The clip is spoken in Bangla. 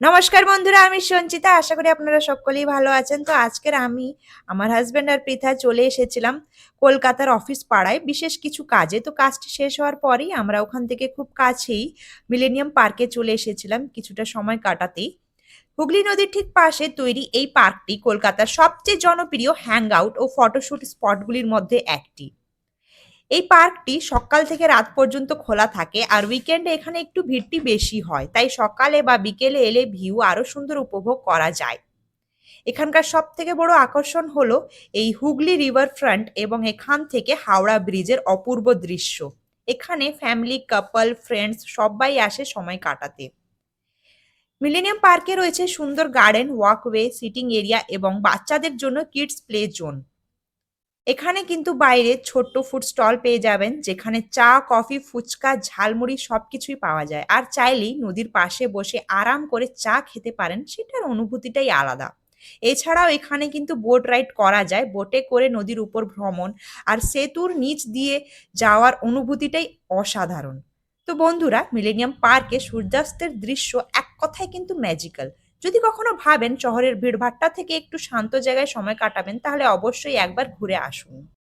নমস্কার বন্ধুরা, আমি সঞ্চিতা। আশা করি আপনারা সকলেই ভালো আছেন। তো আজকের আমি আমার হাজব্যান্ড আর পৃথা চলে এসেছিলাম কলকাতার অফিস পাড়ায়। বিশেষ কিছু কাজে। তো কাজটি শেষ হওয়ার পরেই আমরা ওখান থেকে খুব কাছেই মিলেনিয়াম পার্কে চলে এসেছিলাম কিছুটা সময় কাটাতেই। হুগলি নদীর ঠিক পাশে তৈরি এই পার্কটি কলকাতার সবচেয়ে জনপ্রিয় হ্যাং আউট ও ফটোশ্যুট স্পটগুলির মধ্যে একটি। এই পার্কটি সকাল থেকে রাত পর্যন্ত খোলা থাকে আর উইকেন্ডে এখানে একটু ভিড়টি বেশি হয়। তাই সকালে বা বিকেলে এলে ভিউ আরও সুন্দর উপভোগ করা যায়। এখানকার সব থেকে বড় আকর্ষণ হলো এই হুগলি রিভার ফ্রন্ট এবং এখান থেকে হাওড়া ব্রিজের অপূর্ব দৃশ্য। এখানে ফ্যামিলি কাপল ফ্রেন্ডস সবাই আসে সময় কাটাতে। মিলেনিয়াম পার্কে রয়েছে সুন্দর গার্ডেন ওয়াকওয়ে সিটিং এরিয়া এবং বাচ্চাদের জন্য কিডস প্লে জোন এখানে কিন্তু বাইরে ছোট্ট ফুড স্টল পেয়ে যাবেন, যেখানে চা কফি ফুচকা, ঝালমুড়ি সবকিছুই পাওয়া যায়। আর চাইলেই নদীর পাশে বসে আরাম করে চা খেতে পারেন, সেটার অনুভূতিটাই আলাদা। এছাড়াও এখানে কিন্তু বোট রাইড করা যায় বোটে করে নদীর উপর ভ্রমণ, আর সেতুর নিচ দিয়ে যাওয়ার অনুভূতিটাই অসাধারণ। তো বন্ধুরা মিলেনিয়াম পার্কে সূর্যাস্তের দৃশ্য এক কথায় কিন্তু ম্যাজিক্যাল যদি কখনো ভাবেন শহরের ভিড়ভাট্টা থেকে একটু শান্ত জায়গায় সময় কাটাবেন, তাহলে অবশ্যই একবার ঘুরে আসুন।